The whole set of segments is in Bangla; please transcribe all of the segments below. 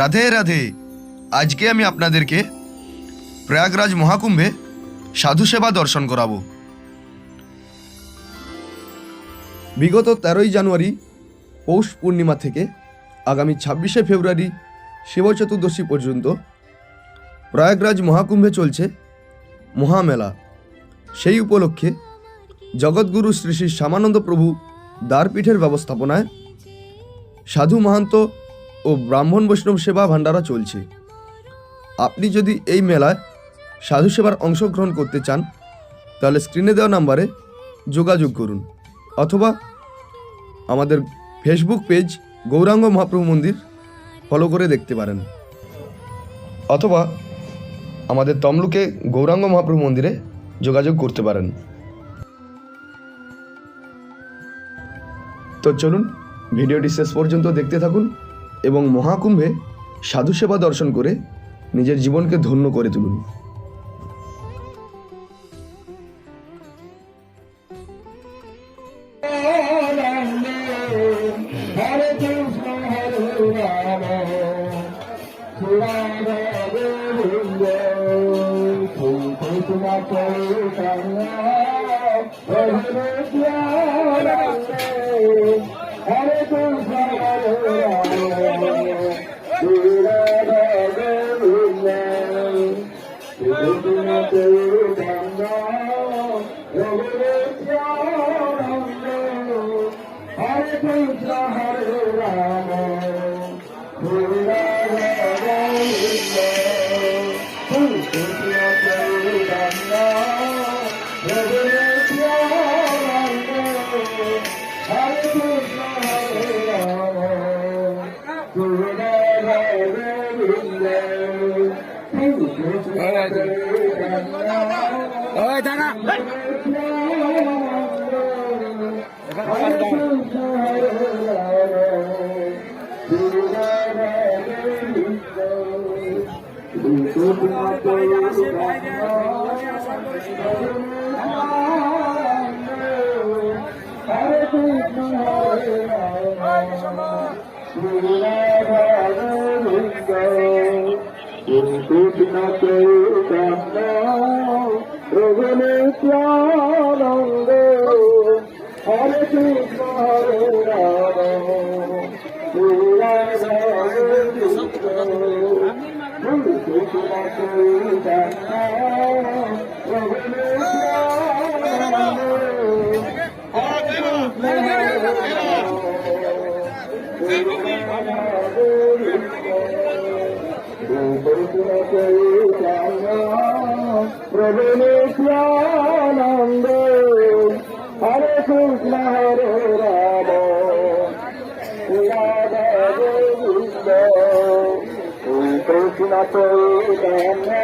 রাধে রাধে। আজকে আমি আপনাদেরকে প্রয়াগরাজ মহাকুম্ভে সাধু সেবা দর্শন করাবো। বিগত তেরোই জানুয়ারি, পৌষ পূর্ণিমা থেকে আগামী ছাব্বিশে ফেব্রুয়ারি, শিব চতুর্দশী পর্যন্ত প্রয়াগরাজ মহাকুম্ভে চলছে মহামেলা। সেই উপলক্ষে জগৎগুরু শ্রী শ্রী শ্যামানন্দ প্রভু দ্বারপীঠের ব্যবস্থাপনায় সাধু মাহান্ত ও ব্রাহ্মণ বৈষ্ণব সেবা ভাণ্ডারা চলছে। আপনি যদি এই মেলায় সাধু সেবার অংশগ্রহণ করতে চান, তাহলে স্ক্রিনে দেওয়া নাম্বারে যোগাযোগ করুন অথবা আমাদের ফেসবুক পেজ গৌরাঙ্গ মহাপ্রভু মন্দির ফলো করে দেখতে পারেন। অথবা আমাদের তমলুকে গৌরাঙ্গ মহাপ্রভু মন্দিরে যোগাযোগ করতে পারেন। তো চলুন, ভিডিওটি শেষ পর্যন্ত দেখতে থাকুন। এবং মহাকুম্ভে সাধু সেবা দর্শন করে নিজের জীবনকে ধন্য করে তুলুন। হরে কৃষ্ণ হরে Hare Krishna, Hare Hare Krishna, Chaitanya, Raghunath इनको बिना कोई कामना रघुने प्यारंगे हरे कृष्ण हरे Hare Rama Radha Govinda Hare Krishna Chaitanya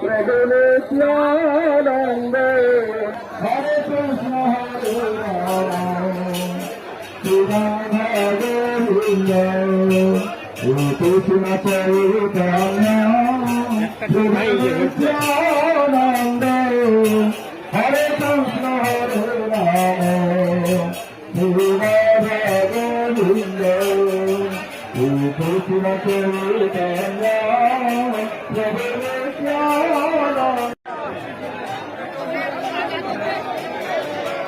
Prabhu Nityananda Hare Krishna నువ్వు చేసిన చైతన్యం హరే కృష్ణ హరే రామ నువ్వు చేసిన చైతన్యం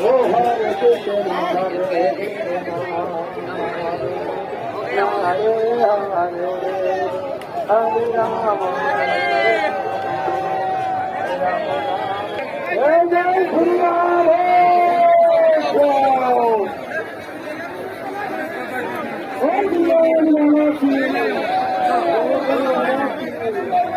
Oh, Hare Krishna, Hare Krishna, Hare Krishna. Hare Rama Hare Jai Shri Ram Om Namah Shivaya